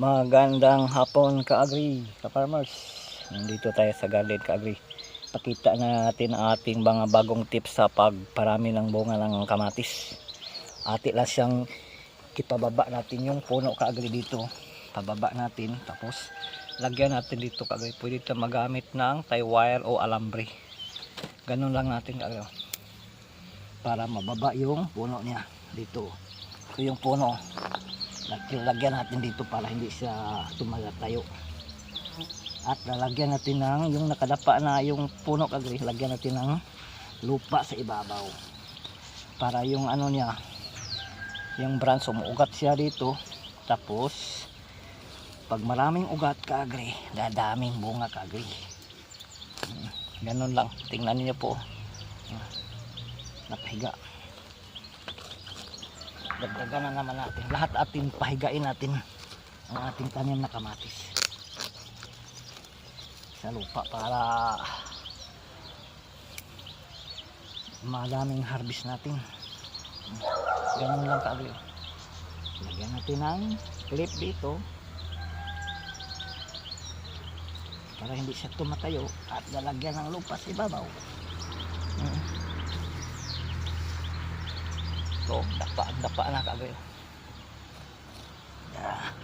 Magandang hapon ka-agri, ka-farmers. Nandito tayo sa garden ka-agri. Pakita natin ang ating mga bagong tips sa pagparami ng bunga ng kamatis. Ati lang siyang ipababa natin yung puno ka-agri dito. Pababa natin tapos lagyan natin dito ka-agri. Pwede ito magamit ng tie wire o alambre. Ganun lang natin ka-agri. Para mababa yung puno niya dito. Ito yung puno lagyan natin dito para hindi siya tumatayo at lalagyan natin ng yung nakadapa na yung puno kagri. Lagyan natin ng lupa sa ibabaw. Para yung ano niya yung branch umuugat siya dito. Tapos pag maraming ugat kagri dadaming bunga kagri. Hmm, ganun lang. Tingnan niyo po. Ah, napahiga dagdagan na naman natin. Lahat atin pahigain natin ang ating tanim na kamatis sa lupa para madaming harvest natin. Ganun lang kaagri lagyan natin ng clip dito. Para hindi siya tumatayo at lalagyan ng lupa sa ibabaw. Mm. So, dapa, dapa na kagay. Yeah.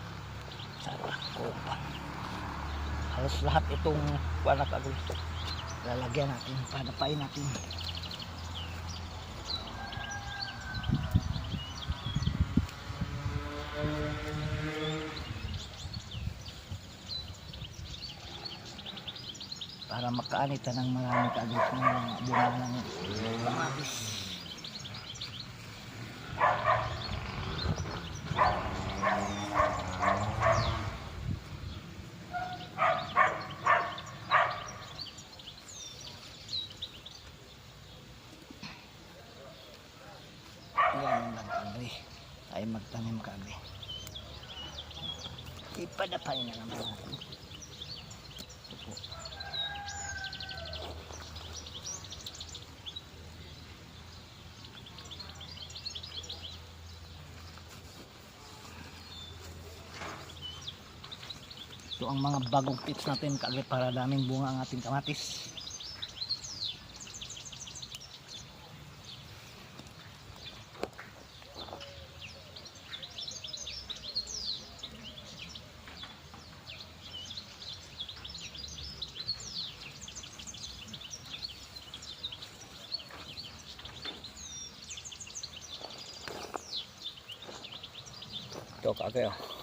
Sarap ko pa. Halos lahat itong kuha na kagay. Lalagyan natin, padapain natin. para makaanita ng marami kaagad ng bunga ng kamatis. Tayo magtanim kaagri. Ipadapay na naman natin. Ito ang mga bagong tips natin kaagad para daming bunga ang ating kamatis. Ito kaagad oh.